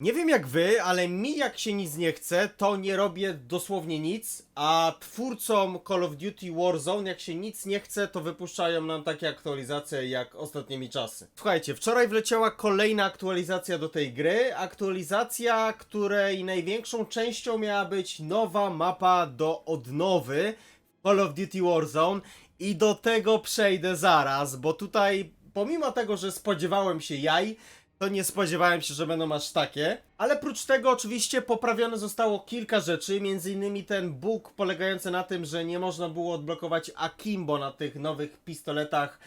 Nie wiem jak wy, ale mi jak się nic nie chce, to nie robię dosłownie nic, a twórcom Call of Duty Warzone jak się nic nie chce, to wypuszczają nam takie aktualizacje jak ostatnimi czasy. Słuchajcie, wczoraj wleciała kolejna aktualizacja do tej gry, aktualizacja, której największą częścią miała być nowa mapa do odnowy Call of Duty Warzone i do tego przejdę zaraz, bo tutaj pomimo tego, że spodziewałem się jaj, to nie spodziewałem się, że będą aż takie. Ale prócz tego oczywiście poprawione zostało kilka rzeczy, między innymi ten bóg polegający na tym, że nie można było odblokować Akimbo na tych nowych pistoletach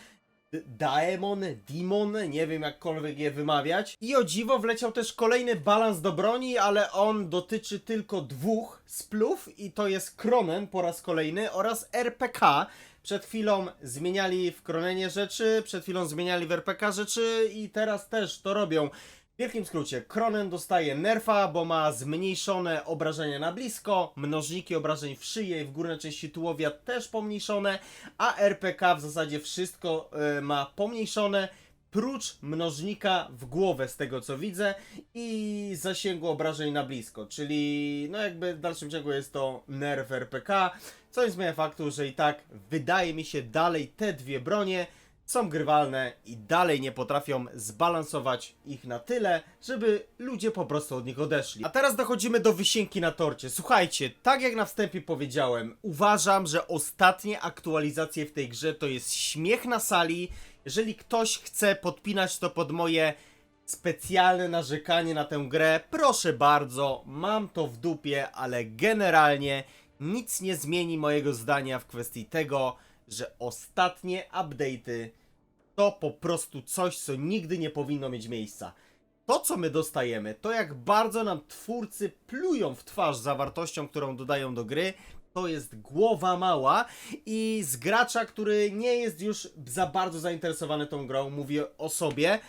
Daemon, Demon, nie wiem jakkolwiek je wymawiać. I o dziwo wleciał też kolejny balans do broni, ale on dotyczy tylko dwóch splów i to jest Kronen po raz kolejny oraz RPK. Przed chwilą zmieniali w Kronenie rzeczy, przed chwilą zmieniali w RPK rzeczy i teraz też to robią. W wielkim skrócie, Kronen dostaje nerfa, bo ma zmniejszone obrażenia na blisko, mnożniki obrażeń w szyję i w górnej części tułowia też pomniejszone, a RPK w zasadzie wszystko y, ma pomniejszone, prócz mnożnika w głowę z tego co widzę i zasięgu obrażeń na blisko, czyli no jakby w dalszym ciągu jest to nerf RPK, co nie zmienia faktu, że i tak wydaje mi się dalej te dwie bronie są grywalne i dalej nie potrafią zbalansować ich na tyle, żeby ludzie po prostu od nich odeszli. A teraz dochodzimy do wysięki na torcie. Słuchajcie, tak jak na wstępie powiedziałem, uważam, że ostatnie aktualizacje w tej grze to jest śmiech na sali. Jeżeli ktoś chce podpinać to pod moje specjalne narzekanie na tę grę, proszę bardzo, mam to w dupie, ale generalnie nic nie zmieni mojego zdania w kwestii tego, że ostatnie update'y to po prostu coś, co nigdy nie powinno mieć miejsca. To, co my dostajemy, to jak bardzo nam twórcy plują w twarz zawartością, którą dodają do gry, to jest głowa mała i z gracza, który nie jest już za bardzo zainteresowany tą grą, mówię o sobie,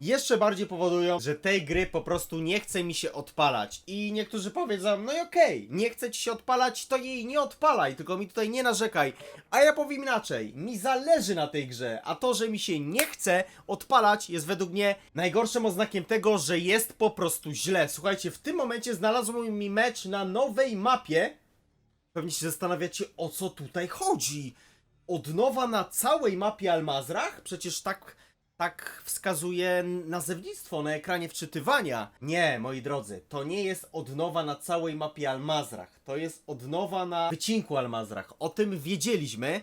jeszcze bardziej powodują, że tej gry po prostu nie chce mi się odpalać. I niektórzy powiedzą, no i okej, nie chce ci się odpalać, to jej nie odpalaj, tylko mi tutaj nie narzekaj. A ja powiem inaczej, mi zależy na tej grze, a to, że mi się nie chce odpalać jest według mnie najgorszym oznakiem tego, że jest po prostu źle. Słuchajcie, w tym momencie znalazłem mi mecz na nowej mapie. Pewnie się zastanawiacie, o co tutaj chodzi. Od nowa na całej mapie Almazrach? Przecież tak tak wskazuje nazewnictwo na ekranie wczytywania. Nie, moi drodzy, to nie jest odnowa na całej mapie Almazrach. To jest odnowa na wycinku Almazrach. O tym wiedzieliśmy,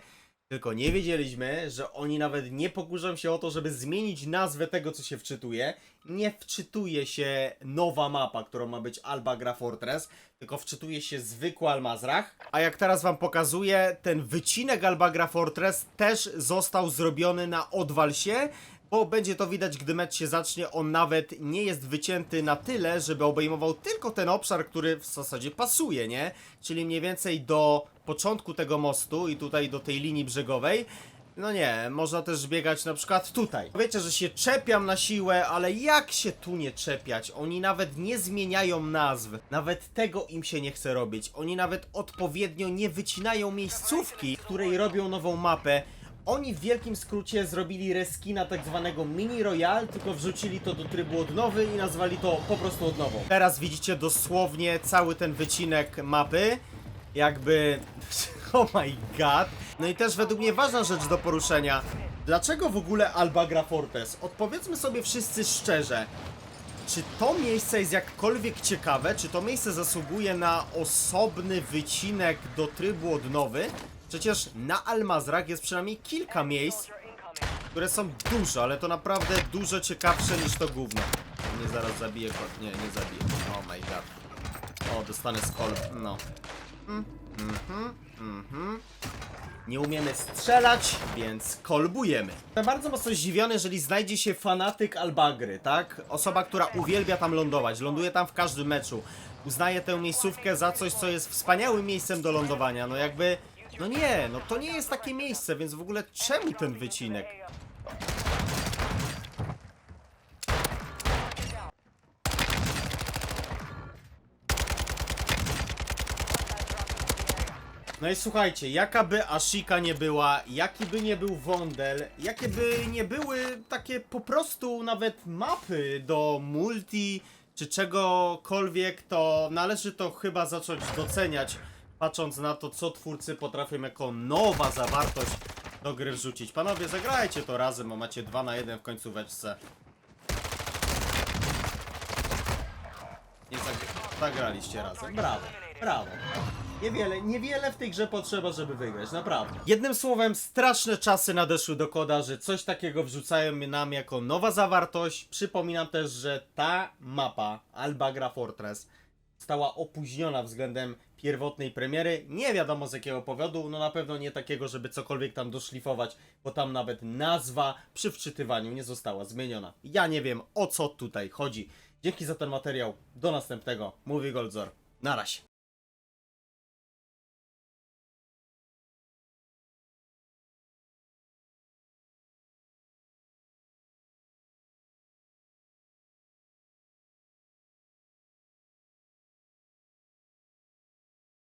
tylko nie wiedzieliśmy, że oni nawet nie pokuszą się o to, żeby zmienić nazwę tego, co się wczytuje. Nie wczytuje się nowa mapa, którą ma być Alba Gra Fortress, tylko wczytuje się zwykły Almazrach. A jak teraz wam pokazuję, ten wycinek Alba Gra Fortress też został zrobiony na odwal się, bo będzie to widać, gdy mecz się zacznie, on nawet nie jest wycięty na tyle, żeby obejmował tylko ten obszar, który w zasadzie pasuje, nie? Czyli mniej więcej do początku tego mostu i tutaj do tej linii brzegowej. No nie, można też biegać na przykład tutaj. Wiecie, że się czepiam na siłę, ale jak się tu nie czepiać? Oni nawet nie zmieniają nazw. Nawet tego im się nie chce robić. Oni nawet odpowiednio nie wycinają miejscówki, w której robią nową mapę. Oni w wielkim skrócie zrobili reskina tak zwanego mini royal, tylko wrzucili to do trybu odnowy i nazwali to po prostu odnową. Teraz widzicie dosłownie cały ten wycinek mapy. Jakby... Oh my god. No i też według mnie ważna rzecz do poruszenia. Dlaczego w ogóle Alba gra Fortress? Odpowiedzmy sobie wszyscy szczerze. Czy to miejsce jest jakkolwiek ciekawe? Czy to miejsce zasługuje na osobny wycinek do trybu odnowy? Przecież na Almazrach jest przynajmniej kilka miejsc, które są duże, ale to naprawdę dużo ciekawsze niż to gówno. Nie zaraz zabiję kot. Nie, nie zabiję. Oh my god. O, dostanę skol. No. Mm, Mhm, mhm. Nie umiemy strzelać, więc kolbujemy. Jestem bardzo mocno zdziwiony, jeżeli znajdzie się fanatyk Albagry, tak? Osoba, która uwielbia tam lądować, ląduje tam w każdym meczu. Uznaje tę miejscówkę za coś, co jest wspaniałym miejscem do lądowania. No jakby... No nie, no to nie jest takie miejsce, więc w ogóle czemu ten wycinek? No i słuchajcie, jaka by Ashika nie była, jaki by nie był Wondel, jakie by nie były takie po prostu nawet mapy do multi czy czegokolwiek, to należy to chyba zacząć doceniać, patrząc na to, co twórcy potrafią jako nowa zawartość do gry wrzucić. Panowie, zagrajcie to razem, bo macie 2 na 1 w końcóweczce. Nie zag- zagraliście razem. Brawo, brawo. Niewiele, niewiele w tej grze potrzeba, żeby wygrać, naprawdę. Jednym słowem, straszne czasy nadeszły do koda, że coś takiego wrzucają nam jako nowa zawartość. Przypominam też, że ta mapa, Albagra Fortress, została opóźniona względem pierwotnej premiery. Nie wiadomo z jakiego powodu, no na pewno nie takiego, żeby cokolwiek tam doszlifować, bo tam nawet nazwa przy wczytywaniu nie została zmieniona. Ja nie wiem o co tutaj chodzi. Dzięki za ten materiał. Do następnego. Mówi Goldzor. Na razie.